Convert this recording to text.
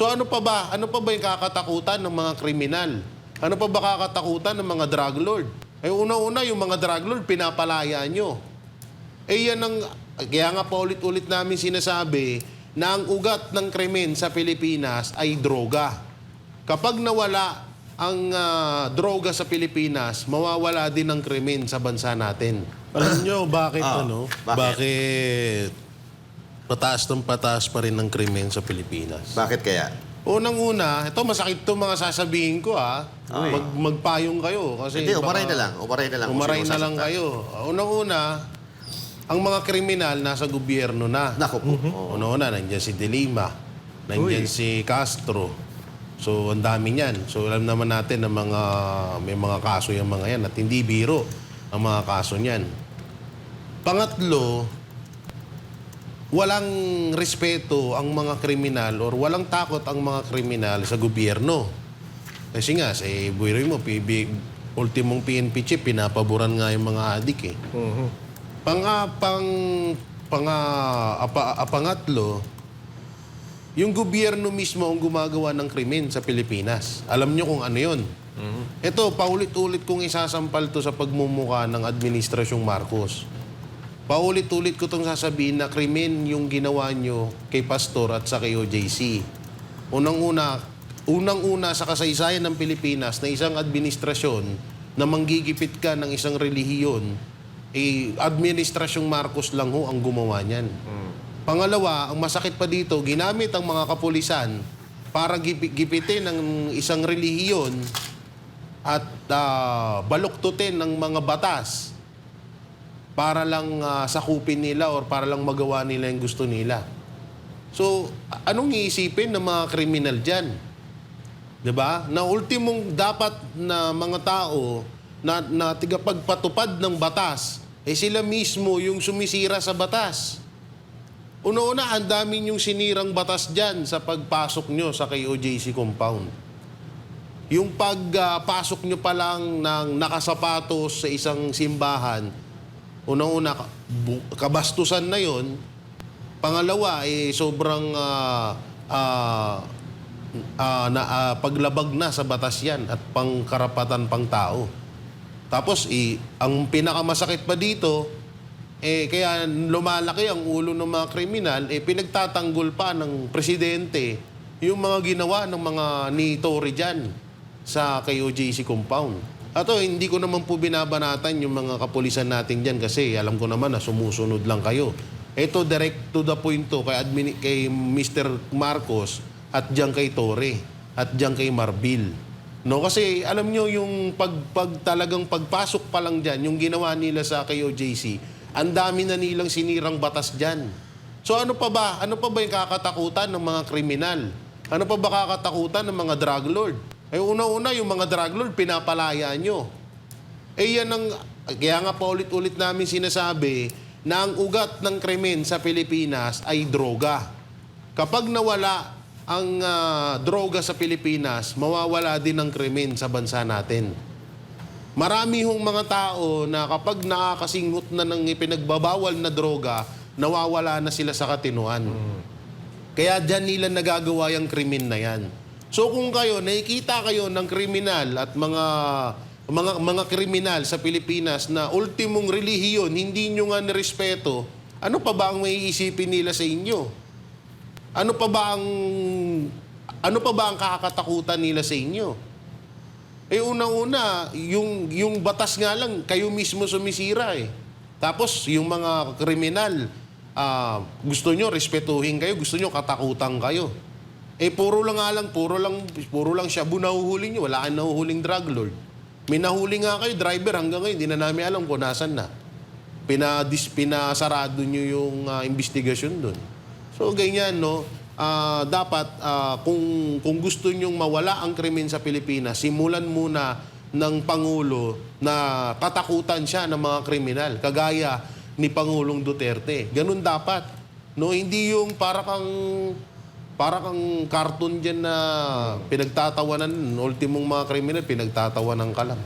So ano pa ba? Ano pa ba yung kakatakutan ng mga kriminal? Ano pa ba kakatakutan ng mga drug lord? Eh una-una yung mga drug lord pinapalaya nyo. Eh yan ang, kaya nga pa ulit-ulit namin sinasabi na ang ugat ng krimen sa Pilipinas ay droga. Kapag nawala ang ah, droga sa Pilipinas, mawawala din ang krimen sa bansa natin. Alam nyo bakit Ah, ano? bakit? bakit pataas ng pataas pa rin ng krimen sa Pilipinas? Bakit kaya? Unang-una, ito masakit to mga sasabihin ko ha. Mag, magpayong kayo kasi Hindi, umaray baka- na lang. Umaray na lang. kung Umaray sino na lang sasaktan. kayo. Unang-una, ang mga kriminal nasa gobyerno na. Naku po. Mhm. Oo. Una-una, nandiyan si Delima, nandiyan si Castro. So, ang dami niyan. So, alam naman natin na mga, may mga kaso yung mga yan at hindi biro ang mga kaso niyan. Pangatlo, walang respeto ang mga kriminal or walang takot ang mga kriminal sa gobyerno. Kasi nga, sa eh, buwiroy mo, PB, ultimong PNP chip, pinapaboran nga yung mga adik eh. Pang, ah, pang, pang, ah, apa, ah, pangatlo, yung gobyerno mismo ang gumagawa ng krimen sa Pilipinas. Alam nyo kung ano yun. Ito, paulit-ulit kong isasampal to sa pagmumuka ng Administrasyong Marcos. Paulit-ulit ko itong sasabihin na krimen yung ginawa nyo kay Pastor at sa kay OJC. Unang-una, unang-una sa kasaysayan ng Pilipinas na isang administrasyon na manggigipit ka ng isang relihiyon, eh, Administrasyong Marcos lang ho ang gumawa niyan. Pangalawa, ang masakit pa dito, ginamit ang mga kapulisan para gipi- gipitin ng isang relihiyon at ah, baluktutin ng mga batas para lang ah, sakupin nila or para lang magawa nila yung gusto nila. So, anong iisipin ng mga kriminal dyan? ba? Na ultimong dapat na mga tao na, na tigapagpatupad ng batas, eh sila mismo yung sumisira sa batas. Una-una, ang dami yung sinirang batas dyan sa pagpasok nyo sa KOJC compound. Yung pagpasok nyo pa lang ng nakasapatos sa isang simbahan, unang-una, kabastusan na yon. Pangalawa, eh, sobrang ah, ah, ah, na, ah, paglabag na sa batas yan at pangkarapatan pang tao. Tapos, eh, ang pinakamasakit pa dito, eh, kaya lumalaki ang ulo ng mga kriminal, eh, pinagtatanggol pa ng presidente yung mga ginawa ng mga ni Tory dyan sa KOJC compound. Ato, hindi ko naman po binabanatan yung mga kapulisan natin dyan kasi alam ko naman na sumusunod lang kayo. Ito direct to the point to kay, admin, kay Mr. Marcos at dyan kay Torre at dyan kay Marbil. No, kasi alam nyo yung pag, pag talagang pagpasok pa lang dyan, yung ginawa nila sa KOJC, ang dami na nilang sinirang batas dyan. So ano pa ba? Ano pa ba yung kakatakutan ng mga kriminal? Ano pa ba kakatakutan ng mga drug lord? Eh una-una yung mga drug lord, pinapalaya nyo. Eh yan ang, kaya nga pa ulit-ulit namin sinasabi na ang ugat ng krimen sa Pilipinas ay droga. Kapag nawala ang ah, droga sa Pilipinas, mawawala din ang krimen sa bansa natin. Marami hong mga tao na kapag nakakasinghot na ng ipinagbabawal na droga, nawawala na sila sa katinuan. Kaya dyan nila nagagawa yung krimen na yan. So kung kayo, nakikita kayo ng kriminal at mga mga mga kriminal sa Pilipinas na ultimong relihiyon, hindi nyo nga nirespeto, ano pa ba ang maiisipin nila sa inyo? Ano pa ba ang ano pa ba ang kakatakutan nila sa inyo? Eh unang-una, yung yung batas nga lang kayo mismo sumisira eh. Tapos yung mga kriminal, ah, gusto nyo respetuhin kayo, gusto nyo katakutan kayo. Eh puro lang nga lang, puro lang puro lang siya nahuhuli nyo, wala kang nahuhuling drug lord. May nahuli nga kayo, driver hanggang ngayon, hindi na namin alam kung nasan na. Pinadis, pinasarado nyo yung ah, investigasyon doon. So ganyan, no? Ah, dapat ah, kung kung gusto nyong mawala ang krimen sa Pilipinas, simulan muna ng pangulo na katakutan siya ng mga kriminal, kagaya ni Pangulong Duterte. Ganun dapat. No, hindi yung para kang para kang cartoon diyan na pinagtatawanan, ultimong mga kriminal pinagtatawanan ka lang.